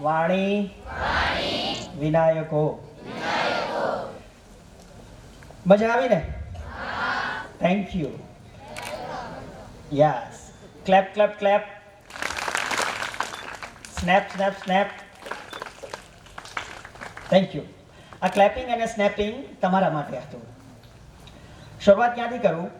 વાણી. વિનાયકો. મજા આવી ને? Thank you yes clap clap clap snap snap snap thank you આ ક્લેપિંગ અને સ્નેપિંગ તમારા માટે હતું. શરૂઆત ક્યાંથી કરું?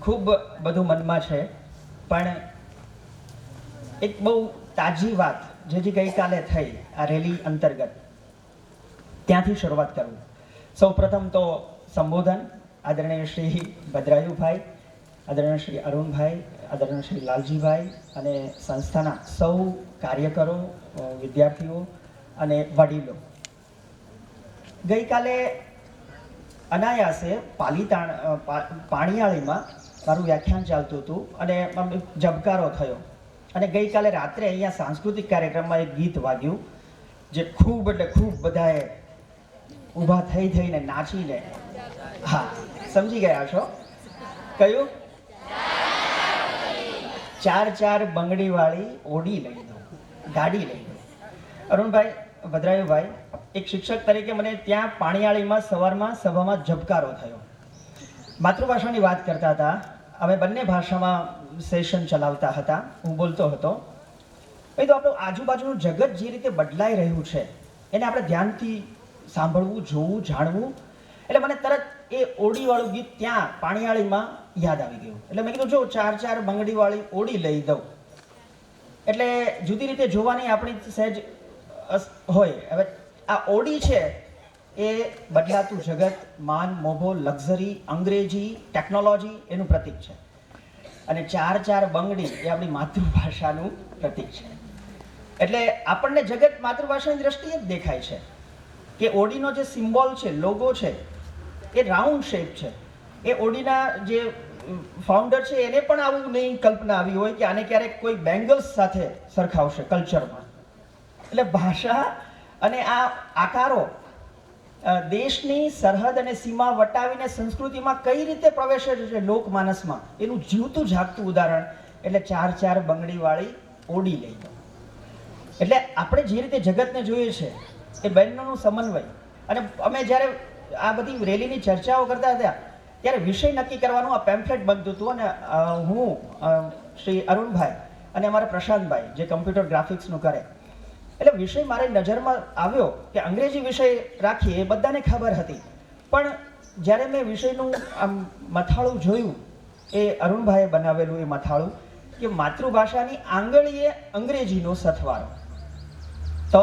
ખૂબ બધું મનમાં છે, પણ એક બહુ તાજી વાત જે ગઈકાલે થઈ આ રેલી અંતર્ગત, ત્યાંથી શરૂઆત કરું. સૌ પ્રથમ તો સંબોધન, આદરણીય શ્રી ભદ્રાયુભાઈ, આદરણીય શ્રી અરુણભાઈ, આદરણીય શ્રી લાલજીભાઈ અને સંસ્થાના સૌ કાર્યકરો વિદ્યાર્થીઓ અને વડીલો. ગઈકાલે અનાયાસે પાલીતાણ પાણીયાળીમાં મારું વ્યાખ્યાન ચાલતું હતું અને જબકારો થયો. અને ગઈકાલે રાત્રે અહીંયા સાંસ્કૃતિક કાર્યક્રમમાં એક ગીત વાગ્યું, જે ખૂબ એટલે ખૂબ બધાએ ઊભા થઈ થઈને નાચીને, હા, સમજી ગયા છો? કયું? ચાર ચાર બંગડીવાળી ઓડી લઈ દો, ગાડી લઈ દો. અરુણભાઈ, ભદ્રાયુભાઈ, એક શિક્ષક તરીકે મને ત્યાં પાણીયાળીમાં સવારમાં સભામાં ઝબકારો થયો. માતૃભાષાની વાત કરતા હતા. અમે બંને ભાષામાં સેશન ચલાવતા હતા. હું બોલતો હતો. ભાઈ, તો આપણું આજુબાજુનું જગત જે રીતે બદલાઈ રહ્યું છે, એને આપણે ધ્યાનથી સાંભળવું, જોવું, જાણવું. એટલે મને તરત એ ઓડીવાળું ગીત ત્યાં પાણીયાળીમાં યાદ આવી ગયું. એટલે મેં કીધું, જો ચાર ચાર બંગડીવાળી ઓડી લઈ દઉં. એટલે જુદી રીતે જોવાની આપણી સહેજ હોય. હવે આ ઓડી છે એ બદલાતું જગત, માન, મોભો, લક્ઝરી, અંગ્રેજી, ટેકનોલોજી એનું પ્રતીક છે. અને ચાર ચાર બંગડી એ આપણી માતૃભાષાનું પ્રતીક છે. એટલે આપણને જગત માતૃભાષાની દ્રષ્ટિએ જ દેખાય છે કે ઓડીનો જે સિમ્બોલ છે, લોગો છે, એ રાઉન્ડ શેપ છે. એ ઓડીના જે ફાઉન્ડર છે, એને પણ આવું નહીં કલ્પના આવી હોય કે આને ક્યારેક કોઈ બેંગલ્સ સાથે સરખાવશે કલ્ચરમાં. એટલે ભાષા અને આ આકારો દેશની સરહદ અને સીમા વટાવીને સંસ્કૃતિમાં કઈ રીતે પ્રવેશે છે લોકમાનસમાં? એનું જીવતું જાગતું ઉદાહરણ, એટલે ચાર ચાર બંગડીવાળી ઓડી લઈ લો. એટલે આપણે જે રીતે જગતને જોઈએ છે, એ બંનેનું સમન્વય. અને અમે જ્યારે આ બધી રેલીની ચર્ચાઓ કરતા હતા, ત્યારે વિષય નક્કી કરવાનું આ પેમ્ફલેટ બનતું હતું. અને હું શ્રી અરુણભાઈ અને અમારા પ્રશાંતભાઈ, જે કમ્પ્યુટર ગ્રાફિક્સનું કરે એટલે વિષય મારી નજરમાં આવ્યો કે અંગ્રેજી વિષય રાખીએ એ બધાને ખબર હતી. પણ જ્યારે મેં વિષયનું આમ મથાળું જોયું, એ અરુણભાઈએ બનાવેલું એ મથાળું, કે માતૃભાષાની આંગળીએ અંગ્રેજીનો સથવારો. તો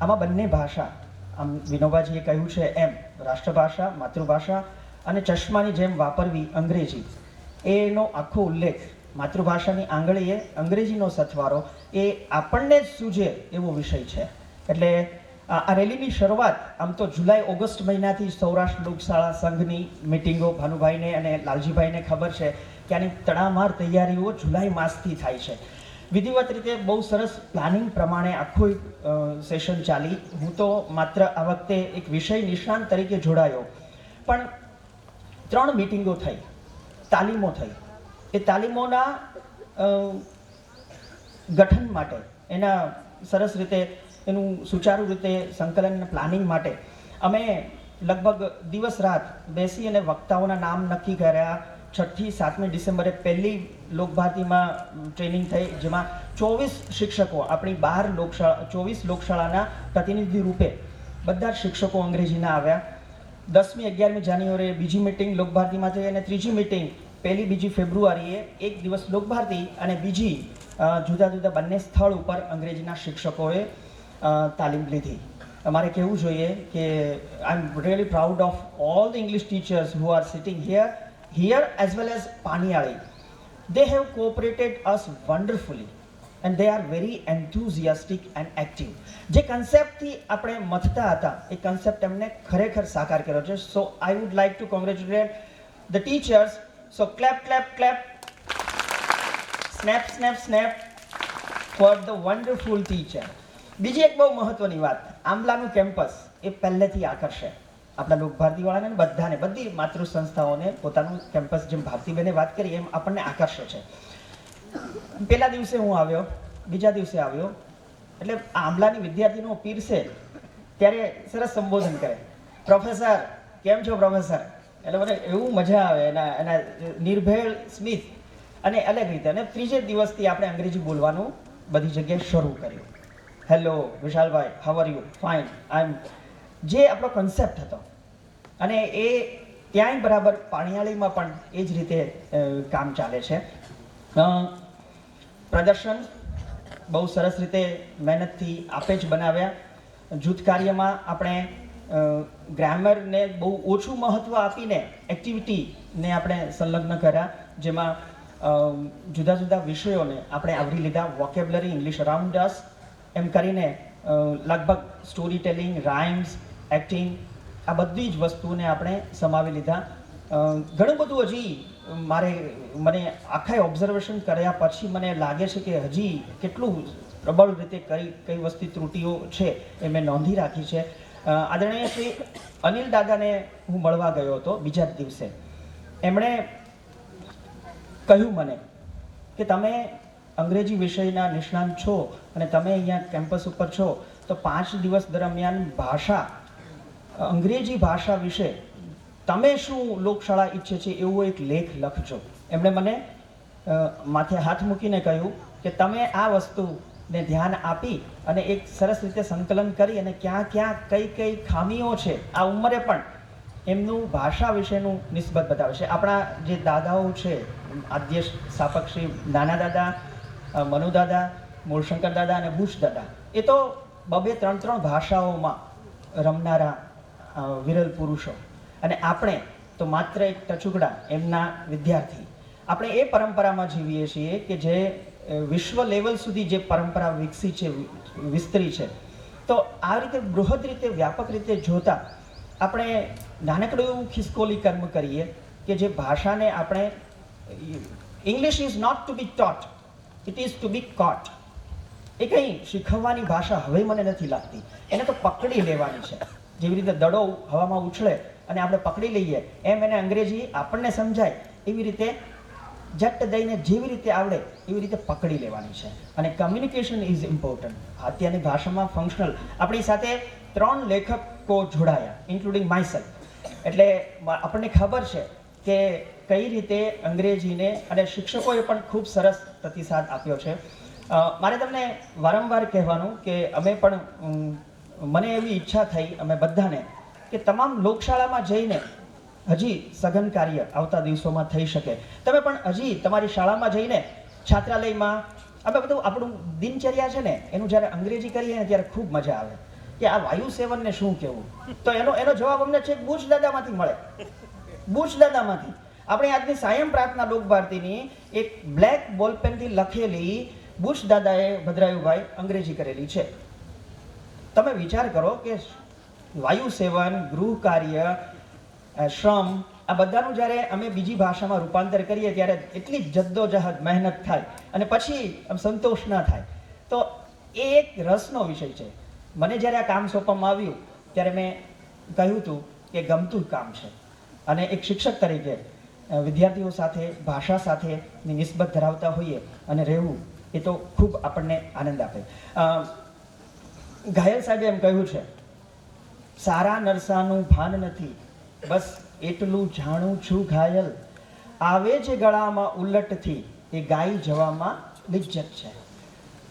આમાં બંને ભાષા, આમ વિનોબાજીએ કહ્યું છે એમ, રાષ્ટ્રભાષા, માતૃભાષા અને ચશ્માની જેમ વાપરવી અંગ્રેજી. એનો આખો ઉલ્લેખ માતૃભાષાની આંગળીએ અંગ્રેજીનો સથવારો એ આપણને જ સૂજે એવો વિષય છે. એટલે આ રેલીની શરૂઆત આમ તો જુલાઈ, ઓગસ્ટ મહિનાથી સૌરાષ્ટ્ર લોકશાળા સંઘની મિટિંગો ભાનુભાઈને અને લાલજીભાઈને ખબર છે કે આની તડામાર તૈયારીઓ જુલાઈ માસથી થાય છે. વિધિવત રીતે બહુ સરસ પ્લાનિંગ પ્રમાણે આખું સેશન ચાલી. હું તો માત્ર આ વખતે એક વિષય નિષ્ણાંત તરીકે જોડાયો. પણ ત્રણ મિટિંગો થઈ, તાલીમો થઈ. એ તાલીમોના ગઠન માટે, એના સરસ રીતે, એનું સુચારુ રીતે સંકલન પ્લાનિંગ માટે, અમે લગભગ દિવસ રાત બેસી અને વક્તાઓના નામ નક્કી કર્યા. છઠ્ઠી, સાતમી ડિસેમ્બરે પહેલી લોકભારતીમાં ટ્રેનિંગ થઈ, જેમાં ચોવીસ શિક્ષકો, આપણી બાર લોકશાળા, ચોવીસ લોકશાળાના પ્રતિનિધિ રૂપે બધા શિક્ષકો અંગ્રેજીના આવ્યા. દસમી, અગિયારમી જાન્યુઆરીએ બીજી મિટિંગ લોકભારતીમાં થઈ અને ત્રીજી મિટિંગ પહેલી બીજી ફેબ્રુઆરીએ એક દિવસ લોકભારતી અને બીજી જુદા જુદા બંને સ્થળ ઉપર અંગ્રેજીના શિક્ષકોએ તાલીમ લીધી. અમારે કહેવું જોઈએ કે I am really proud of all the English teachers who are sitting here here as well as પાણીયાળી they have cooperated us wonderfully and they are very enthusiastic and active જે કન્સેપ્ટથી આપણે મથતા હતા, એ કન્સેપ્ટ એમને ખરેખર સાકાર કર્યો છે. So I would like to congratulate the teachers so clap, clap, clap. Snap snap snap for the wonderful teacher. બીજી એક બહુ મહત્વની વાત. આંબલાનું કેમ્પસ એ પહેલેથી આકર્ષે. આપણા લોક ભારતીવાળાને બધાને બધી માતૃ સંસ્થાઓને પોતાનું કેમ્પસ જેમ ભારતીબેને વાત કરી એમ આપણને આકર્ષે છે. પહેલા દિવસે હું આવ્યો બીજા દિવસે આવ્યો. એટલે આંબલાની વિદ્યાર્થીનો પીરસે ત્યારે સરસ સંબોધન કરે. પ્રોફેસર કેમ છો પ્રોફેસર? એટલે મને એવું મજા આવે એના એના નિર્ભેળ સ્મિત. અને અલગ રીતે, અને ત્રીજે દિવસથી આપણે અંગ્રેજી બોલવાનું બધી જગ્યાએ શરૂ કર્યું. Hello Vishalbhai how are you fine I am જે આપણો કન્સેપ્ટ હતો. અને એ ત્યાંય બરાબર પાણીયાળીમાં પણ એ જ રીતે કામ ચાલે છે. પ્રદર્શન બહુ સરસ રીતે મહેનતથી આપે જ બનાવ્યા. જૂથ કાર્યમાં આપણે ગ્રામરને બહુ ઓછું મહત્ત્વ આપીને એક્ટિવિટીને આપણે સંલગ્ન કર્યા, જેમાં જુદા જુદા વિષયોને આપણે આવરી લીધા વોકેબ્લરી ઇંગ્લિશ અરાઉન્ડ અસ એમ કરીને લગભગ સ્ટોરી ટેલિંગ રાઇમ્સ એક્ટિંગ આ બધી જ વસ્તુને આપણે સમાવી લીધા. ઘણું બધું હજી મારે, મને આખા ઓબ્ઝર્વેશન કર્યા પછી મને લાગે છે કે હજી કેટલું પ્રબળ રીતે કઈ કઈ વસ્તી ત્રુટીઓ છે એ મેં નોંધી રાખી છે. આદરણીય શ્રી અનિલ દાદાને હું મળવા ગયો હતો બીજા દિવસે. એમણે કહ્યું મને કે તમે અંગ્રેજી વિષયના નિષ્ણાંત છો અને તમે અહીંયા કેમ્પસ ઉપર છો, તો પાંચ દિવસ દરમિયાન ભાષા, અંગ્રેજી ભાષા વિશે તમે શું લોકશાળા ઈચ્છે છે એવો એક લેખ લખજો. એમણે મને માથે હાથ મૂકીને કહ્યું કે તમે આ વસ્તુને ધ્યાન આપી અને એક સરસ રીતે સંકલન કરી અને ક્યાં ક્યાં કઈ કઈ ખામીઓ છે, આ ઉંમરે પણ એમનું ભાષા વિશેનું નિસ્બત બતાવે છે. આપણા જે દાદાઓ છે, આદ્ય સ્થાપક શ્રી નાના દાદા મનુદાદા મનુ દાદા, મૂળશંકર દાદા અને ભૂષ દાદા, એ તો બબે ત્રણ ત્રણ ભાષાઓમાં રમનારા વિરલ પુરુષો. અને આપણે તો માત્ર એક ટચુકડા એમના વિદ્યાર્થી. આપણે એ પરંપરામાં જીવીએ છીએ કે જે વિશ્વ લેવલ સુધી જે પરંપરા વિકસી છે વિસ્તરી છે, તો આ રીતે બૃહદ રીતે, વ્યાપક રીતે જોતા આપણે નાનકડું એવું ખિસકોલી કર્મ કરીએ કે જે ભાષાને આપણે English is not to be taught it is to be caught એ કંઈ શીખવવાની ભાષા હવે મને નથી લાગતી. એને તો પકડી લેવાની છે. જેવી રીતે દડો હવામાં ઉછળે અને આપણે પકડી લઈએ, એમ એને અંગ્રેજી આપણને સમજાય, એવી રીતે જટ દઈને જેવી રીતે આવડે એવી રીતે પકડી લેવાની છે. અને કમ્યુનિકેશન ઇઝ ઇમ્પોર્ટન્ટ અત્યારની ભાષામાં ફંક્શનલ આપણી સાથે ત્રણ લેખકો જોડાયા ઇન્ક્લુડિંગ માયસેલ્ફ એટલે આપણને ખબર છે કે કઈ રીતે અંગ્રેજીને અને શિક્ષકોએ પણ ખૂબ સરસ પ્રતિસાદ આપ્યો છે. મારે તમને વારંવાર કહેવાનું કે અમે પણ મને એવી ઈચ્છા થઈ, અમે બધાને, કે તમામ લોકશાળામાં જઈને હજી સઘન કાર્ય આવતા દિવસોમાં થઈ શકે. તમે પણ હજી તમારી શાળામાં જઈને છાત્રાલયમાં અમે બધું આપણું દિનચર્યા છે ને, એનું જ્યારે અંગ્રેજી કરીએ ને ત્યારે ખૂબ મજા આવે. કે આ વાયુ સેવનને શું કહેવું તો એનો એનો જવાબ અમને છેક બુશ દાદામાંથી મળે. બુશ દાદામાંથી. આપણે આજની સાયમ પ્રાર્થના લોક ભારતીની એક બ્લેક બોલપેનથી લખેલી બુશ દાદાએ ભદ્રાયુભાઈ અંગ્રેજી કરેલી છે. તમે વિચાર કરો કે વાયુ સેવન ગૃહ કાર્ય શ્રમ, આ બધાનું જ્યારે અમે બીજી ભાષામાં રૂપાંતર કરીએ ત્યારે એટલી જદ્દોજહદ, મહેનત થાય અને પછી આમ સંતોષ ન થાય. તો એ એક રસનો વિષય છે. મને જ્યારે આ કામ સોંપવામાં આવ્યું, ત્યારે મેં કહ્યું હતું કે ગમતું કામ છે. અને એક શિક્ષક તરીકે વિદ્યાર્થીઓ સાથે, ભાષા સાથેની નિસ્બત ધરાવતા હોઈએ અને રહેવું, એ તો ખૂબ આપણને આનંદ આપે. ઘાયલ સાહેબે એમ કહ્યું છે, સારા નરસાનું ભાન નથી બસ એટલું જાણું છું ઘાયલ. આવે છે ગળામાં ઉલટથી, એ ગાઈ જવામાં લિજ્જત છે.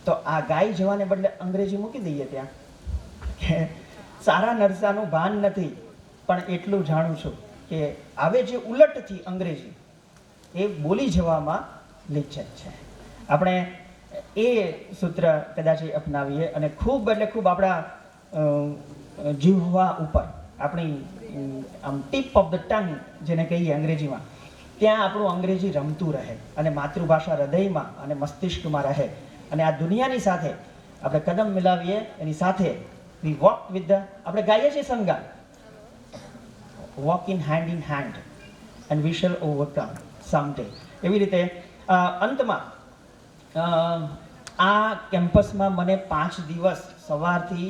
તો આ ગાઈ જવાને બદલે અંગ્રેજી મૂકી દઈએ ત્યાં. સારા નરસાનું ભાન નથી, પણ એટલું જાણું છું કે આવે જે ઉલટથી અંગ્રેજી, એ બોલી જવામાં લિજ્જત છે. આપણે એ સૂત્ર કદાચ અપનાવીએ અને ખૂબ એટલે ખૂબ આપણા જીવવા ઉપર, આપણી આમ ટીપ ઓફ ધ ટંગ જેને કહીએ અંગ્રેજીમાં, ત્યાં આપણું અંગ્રેજી રમતું રહે અને માતૃભાષા હૃદયમાં અને મસ્તિષ્કમાં રહે. અને આ દુનિયાની સાથે આપણે કદમ મિલાવીએ, એની સાથે વી વોક વિથ ધ આપણે ગાઈએ છીએ saga walk in hand in hand and we shall overcome someday એવી રીતે અંતમાં આ કેમ્પસમાં મને પાંચ દિવસ સવારથી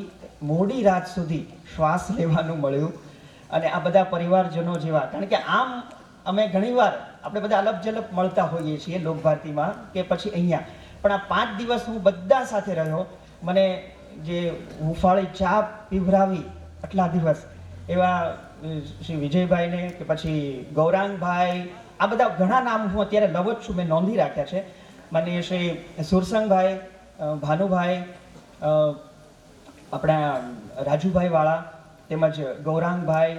મોડી રાત સુધી શ્વાસ લેવાનું મળ્યું. અને આ બધા પરિવારજનો જેવા. કારણ કે આમ અમે ઘણીવાર આપણે બધા અલગ જલપ મળતા હોઈએ છીએ લોકભારતીમાં કે પછી અહીંયા. પણ આ પાંચ દિવસ હું બધા સાથે રહ્યો. મને જે હુંફાળી ચા પીવરાવી આટલા દિવસ, એવા શ્રી વિજયભાઈને કે પછી ગૌરાંગભાઈ, આ બધા ઘણા નામ હું અત્યારે લવ જ છું, મેં નોંધી રાખ્યા છે. મને શ્રી સુરસંગભાઈ ભાનુભાઈ આપણા રાજુભાઈ વાળા તેમજ ગૌરાંગભાઈ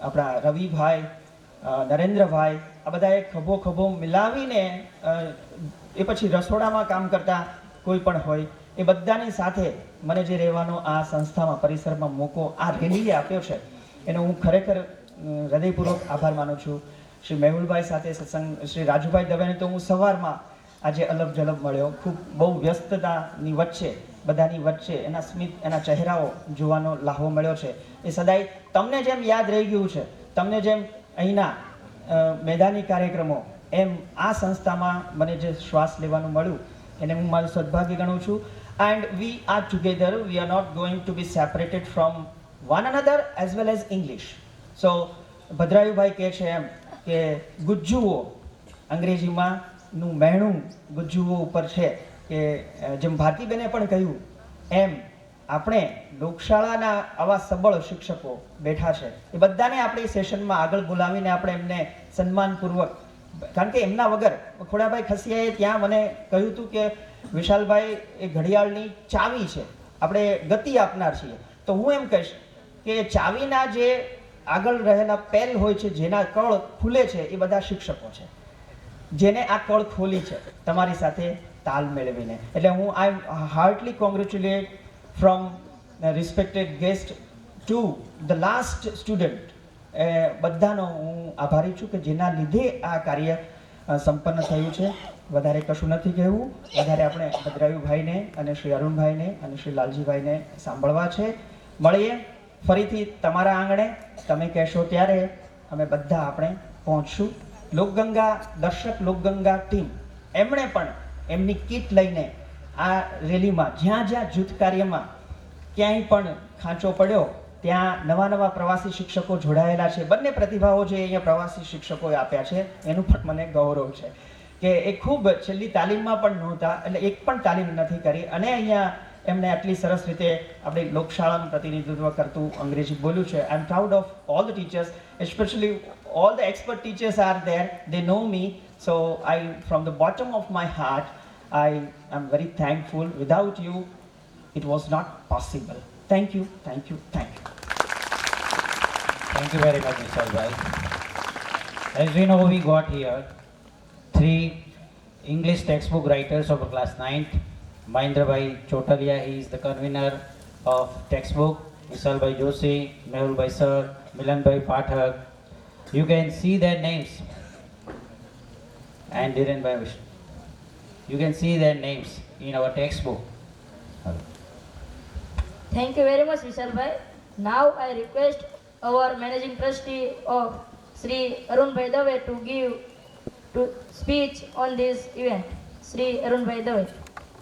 આપણા રવિભાઈ નરેન્દ્રભાઈ, આ બધાએ ખભો ખભો મિલાવીને એ પછી રસોડામાં કામ કરતા કોઈ પણ હોય, એ બધાની સાથે મને જે રહેવાનો આ સંસ્થામાં, પરિસરમાં મોકો આ રેલીએ આપ્યો છે, એનો હું ખરેખર હૃદયપૂર્વક આભાર માનું છું. શ્રી મેહુલભાઈ સાથે સત્સંગ, શ્રી રાજુભાઈ દવેને તો હું સવારમાં આજે અલગ જલબ મળ્યો. ખૂબ બહુ વ્યસ્તતાની વચ્ચે બધાની વચ્ચે એના સ્મિત, એના ચહેરાઓ જોવાનો લાહો મળ્યો છે. એ સદાય તમને જેમ યાદ રહી ગયું છે, તમને જેમ અહીંના મેદાની કાર્યક્રમો, એમ આ સંસ્થામાં મને જે શ્વાસ લેવાનું મળ્યું, એને હું મારું સદભાગ્ય ગણું છું. And we are together we are not going to be separated from one another as well as English so ભદ્રાયુભાઈ કહે છે એમ કે ગુજ્જુઓ, અંગ્રેજીમાં નું મહેણું ગુજ્જુઓ ઉપર છે. કે જેમ ભારતીબેને પણ કહ્યું, એમ આપણે લોકશાળાના આવા સબળ શિક્ષકો બેઠા છે. એ બધાને આપણે સેશનમાં આગળ બોલાવીને આપણે એમને સન્માનપૂર્વક, કારણ કે એમના વગર ખોડાભાઈ ખસિયાએ ત્યાં મને કહ્યું હતું કે, વિશાલભાઈ, એ ઘડિયાળની ચાવી છે. આપણે ગતિ આપનાર છીએ. તો હું એમ કહીશ કે ચાવીના જે આગળ રહેલા પેલ હોય છે, જેના કળ ખુલે છે, એ બધા શિક્ષકો છે. જેને આ કળ ખોલી છે, તમારી સાથે તાલ મેળવીને. એટલે હું I heartly congratulate from respected guest to the last student એ બધાનો હું આભારી છું કે જેના લીધે આ કાર્ય સંપન્ન થયું છે. વધારે કશું નથી કહેવું. વધારે આપણે ભદ્રાયુભાઈને અને શ્રી અરુણભાઈને અને શ્રી લાલજીભાઈને સાંભળવા છે. મળીએ ફરીથી તમારા આંગણે. તમે કહેશો ત્યારે અમે બધા આપણે પહોંચશું. લોકગંગા, દર્શક લોકગંગા ટીમ. એમણે પણ એમની કીટ લઈને આ રેલીમાં, જ્યાં જ્યાં જૂથ કાર્યમાં ક્યાંય પણ ખાંચો પડ્યો, ત્યાં નવા નવા પ્રવાસી શિક્ષકો જોડાયેલા છે. બંને પ્રતિભાવો જે અહીંયા પ્રવાસી શિક્ષકોએ આપ્યા છે, એનું પણ મને ગૌરવ છે કે એ ખૂબ છેલ્લી તાલીમમાં પણ નહોતા, એટલે એક પણ તાલીમ નથી કરી. અને અહીંયા એમને આટલી સરસ રીતે આપણી લોકશાળાનું પ્રતિનિધિત્વ કરતું અંગ્રેજી બોલ્યું છે. I am proud of all the teachers especially all the expert teachers are there. They know me so I from the bottom of my heart i am very thankful without you it was not possible thank you thank you thank you Thank you very much, Mr. Bhai. As we know, we got here three English textbook writers of class 9th. Mahindra Bhai Chotalia, he is the convener of textbook. Vishal Bhai Joshi, Mehul Bhai Sir, Milan Bhai Pathak. You can see their names. And Dhiren Bhai Vishnu. You can see their names in our textbook. Thank you very much, Vishalbhai. Now I request our managing trustee of Sri Arun Dave to give to speech on this event. Sri Arun Dave.